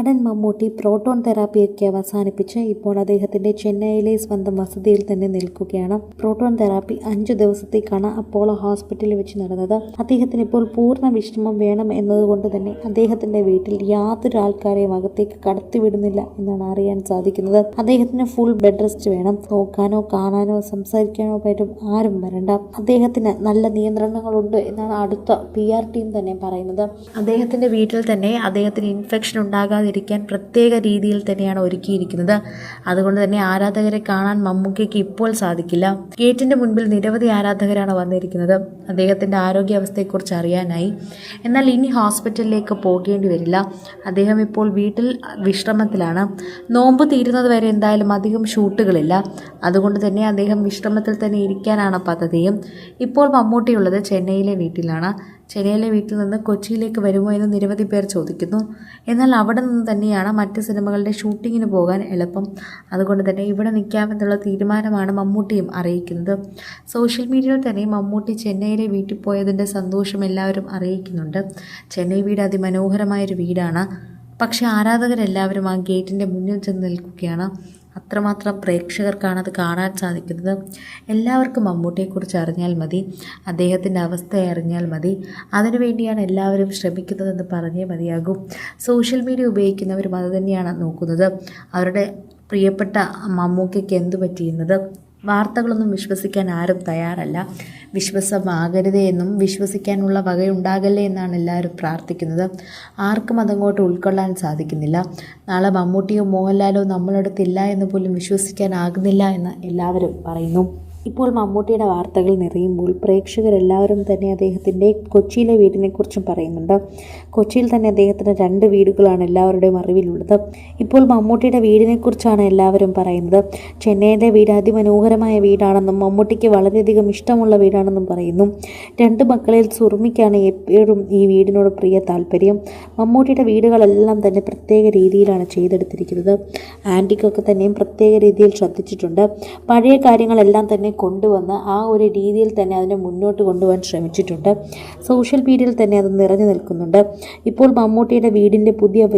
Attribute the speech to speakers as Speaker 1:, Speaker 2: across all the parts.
Speaker 1: നടൻ മമ്മൂട്ടി പ്രോട്ടോൺ തെറാപ്പിയൊക്കെ അവസാനിപ്പിച്ച് ഇപ്പോൾ അദ്ദേഹത്തിന്റെ ചെന്നൈയിലെ സ്വന്തം വസതിയിൽ തന്നെ നിൽക്കുകയാണ്. പ്രോട്ടോൺ തെറാപ്പി അഞ്ചു ദിവസത്തേക്കാണ് അപ്പോളോ ഹോസ്പിറ്റലിൽ വെച്ച് നടന്നത്. അദ്ദേഹത്തിന് ഇപ്പോൾ പൂർണ വിശ്രമം വേണം എന്നതുകൊണ്ട് തന്നെ അദ്ദേഹത്തിന്റെ വീട്ടിൽ യാതൊരു ആൾക്കാരെയും അകത്തേക്ക് കടത്തിവിടുന്നില്ല എന്നാണ് അറിയാൻ സാധിക്കുന്നത്. അദ്ദേഹത്തിന് ഫുൾ ബെഡ് റെസ്റ്റ് വേണം. നോക്കാനോ കാണാനോ സംസാരിക്കാനോ പറ്റും. ആരും വരണ്ട. അദ്ദേഹത്തിന് നല്ല നിയന്ത്രണങ്ങളുണ്ട് എന്നാണ് അടുത്ത പി ആർ ടീം തന്നെ പറയുന്നത്. അദ്ദേഹത്തിന്റെ വീട്ടിൽ തന്നെ അദ്ദേഹത്തിന് ഇൻഫെക്ഷൻ ഉണ്ടാകാതിരിക്കാൻ പ്രത്യേക രീതിയിൽ തന്നെയാണ് ഒരുക്കിയിരിക്കുന്നത്. അതുകൊണ്ട് തന്നെ ആരാധകരെ കാണാൻ മമ്മൂക്കയ്ക്ക് ഇപ്പോൾ സാധിക്കില്ല. ഗേറ്റിന്റെ മുൻപിൽ നിരവധി ആരാധകരാണ് വന്നിരിക്കുന്നത്. അദ്ദേഹത്തിന്റെ ആരോഗ്യാവസ്ഥയെക്കുറിച്ച് അറിയാനായി. എന്നാൽ ഇനി ഹോസ്പിറ്റലിലേക്ക് പോകേണ്ടി വരില്ല. അദ്ദേഹം ഇപ്പോൾ വീട്ടിൽ വിശ്രമത്തിലാണ്. നോമ്പ് തീരുന്നത് വരെ എന്തായാലും അധികം ഷൂട്ടുകളില്ല. അതുകൊണ്ട് തന്നെ അദ്ദേഹം വിശ്രമത്തിൽ തന്നെ ഇരിക്കാനാണ് പദ്ധതിയും. ഇപ്പോൾ മമ്മൂട്ടിയുള്ളത് ചെന്നൈയിലെ വീട്ടിലാണ്. ചെന്നൈയിലെ വീട്ടിൽ നിന്ന് കൊച്ചിയിലേക്ക് വരുമോ എന്ന് നിരവധി പേർ ചോദിക്കുന്നു. എന്നാൽ അവിടെ നിന്ന് തന്നെയാണ് മറ്റ് സിനിമകളുടെ ഷൂട്ടിങ്ങിന് പോകാൻ എളുപ്പം. അതുകൊണ്ട് തന്നെ ഇവിടെ നിൽക്കാമെന്നുള്ള തീരുമാനമാണ് മമ്മൂട്ടിയും അറിയിക്കുന്നത്. സോഷ്യൽ മീഡിയയിൽ തന്നെ മമ്മൂട്ടി ചെന്നൈയിലെ വീട്ടിൽ പോയതിന്റെ സന്തോഷം എല്ലാവരും അറിയിക്കുന്നുണ്ട്. ചെന്നൈ വീട് അതിമനോഹരമായൊരു വീടാണ്. പക്ഷേ ആരാധകരെല്ലാവരും ആ ഗേറ്റിന്റെ മുന്നിൽ ചെന്ന് നിൽക്കുകയാണ്. അത്രമാത്രം പ്രേക്ഷകർക്കാണ് അത് കാണാൻ സാധിക്കുന്നത്. എല്ലാവർക്കും മമ്മൂട്ടിയെക്കുറിച്ച് അറിഞ്ഞാൽ മതി അദ്ദേഹത്തിന്റെ അവസ്ഥ അറിഞ്ഞാൽ മതി. അതിനുവേണ്ടിയാണ് എല്ലാവരും ശ്രമിക്കുന്നതെന്ന് പറഞ്ഞേ മതിയാകും. സോഷ്യൽ മീഡിയ ഉപയോഗിക്കുന്നവരും അത് തന്നെയാണ് നോക്കുന്നത്. അവരുടെ പ്രിയപ്പെട്ട മമ്മൂക്കയ്ക്ക് എന്തു പറ്റിയെന്നത് വാർത്തകളൊന്നും വിശ്വസിക്കാൻ ആരും തയ്യാറല്ല. വിശ്വസമാകരുതേ എന്നും വിശ്വസിക്കാനുള്ള വകയുണ്ടാകല്ലേ എന്നാണ് എല്ലാവരും പ്രാർത്ഥിക്കുന്നത്. ആർക്കും അതങ്ങോട്ട് ഉൾക്കൊള്ളാൻ സാധിക്കുന്നില്ല. നാളെ മമ്മൂട്ടിയോ മോഹൻലാലോ നമ്മളടുത്തില്ല എന്ന് പോലും വിശ്വസിക്കാനാകുന്നില്ല എന്ന് എല്ലാവരും പറയുന്നു. ഇപ്പോൾ മമ്മൂട്ടിയുടെ വാർത്തകൾ നിറയുമ്പോൾ പ്രേക്ഷകരെല്ലാവരും തന്നെ അദ്ദേഹത്തിന്റെ കൊച്ചിയിലെ വീടിനെക്കുറിച്ചും പറയുന്നുണ്ട്. കൊച്ചിയിൽ തന്നെ അദ്ദേഹത്തിന് രണ്ട് വീടുകളാണ് എല്ലാവരുടെയും അറിവിലുള്ളത്. ഇപ്പോൾ മമ്മൂട്ടിയുടെ വീടിനെക്കുറിച്ചാണ് എല്ലാവരും പറയുന്നത്. ചെന്നൈയിലെ വീട് അതിമനോഹരമായ വീടാണെന്നും മമ്മൂട്ടിക്ക് വളരെയധികം ഇഷ്ടമുള്ള വീടാണെന്നും പറയുന്നു. രണ്ട് മക്കളിൽ സുറുമിക്കാണ് എപ്പോഴും ഈ വീടിനോട് പ്രിയ താല്പര്യം. മമ്മൂട്ടിയുടെ വീടുകളെല്ലാം തന്നെ പ്രത്യേക രീതിയിലാണ് ചെയ്തെടുത്തിരിക്കുന്നത്. ആന്റിക്കൊക്കെ തന്നെയും പ്രത്യേക രീതിയിൽ ശ്രദ്ധിച്ചിട്ടുണ്ട്. പഴയ കാര്യങ്ങളെല്ലാം തന്നെ കൊണ്ടുവന്ന് ആ ഒരു രീതിയിൽ തന്നെ അതിനെ മുന്നോട്ട് കൊണ്ടുപോകാൻ ശ്രമിച്ചിട്ടുണ്ട്. സോഷ്യൽ മീഡിയയിൽ തന്നെ അത് നിറഞ്ഞു നിൽക്കുന്നുണ്ട്. ഇപ്പോൾ മമ്മൂട്ടിയുടെ വീടിന്റെ പുതിയ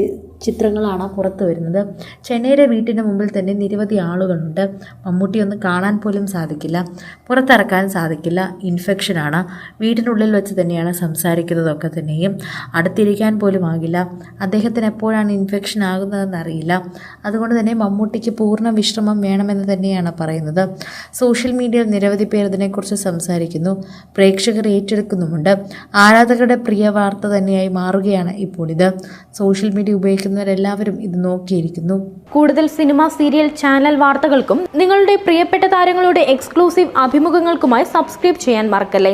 Speaker 1: ചിത്രങ്ങളാണ് പുറത്തു വരുന്നത്. ചെന്നൈയുടെ വീട്ടിന്റെ മുമ്പിൽ തന്നെ നിരവധി ആളുകളുണ്ട്. മമ്മൂട്ടി ഒന്ന് കാണാൻ പോലും സാധിക്കില്ല. പുറത്തിറക്കാൻ സാധിക്കില്ല. ഇൻഫെക്ഷനാണ് വീടിനുള്ളിൽ വെച്ച് തന്നെയാണ് സംസാരിക്കുന്നതൊക്കെ തന്നെയും. അടുത്തിരിക്കാൻ പോലും ആകില്ല. അദ്ദേഹത്തിന് എപ്പോഴാണ് ഇൻഫെക്ഷൻ ആകുന്നതെന്ന് അറിയില്ല. അതുകൊണ്ട് തന്നെ മമ്മൂട്ടിക്ക് പൂർണ വിശ്രമം വേണമെന്ന് തന്നെയാണ് പറയുന്നത്. സോഷ്യൽ മീഡിയയിൽ നിരവധി പേർ ഇതിനെക്കുറിച്ച് സംസാരിക്കുന്നു. പ്രേക്ഷകർ ഏറ്റെടുക്കുന്നുമുണ്ട്. ആരാധകരുടെ പ്രിയ വാർത്ത തന്നെയായി മാറുകയാണ് ഇപ്പോൾ ഇത് സോഷ്യൽ മീഡിയ ഉപയോഗിക്കുന്നവരെല്ലാവരും ഇത് നോക്കിയിരിക്കുന്നു.
Speaker 2: കൂടുതൽ സിനിമ സീരിയൽ ചാനൽ വാർത്തകൾക്കും നിങ്ങളുടെ പ്രിയപ്പെട്ട താരങ്ങളുടെ എക്സ്ക്ലൂസീവ് അഭിമുഖങ്ങൾക്കുമായി സബ്സ്ക്രൈബ് ചെയ്യാൻ മറക്കല്ലേ?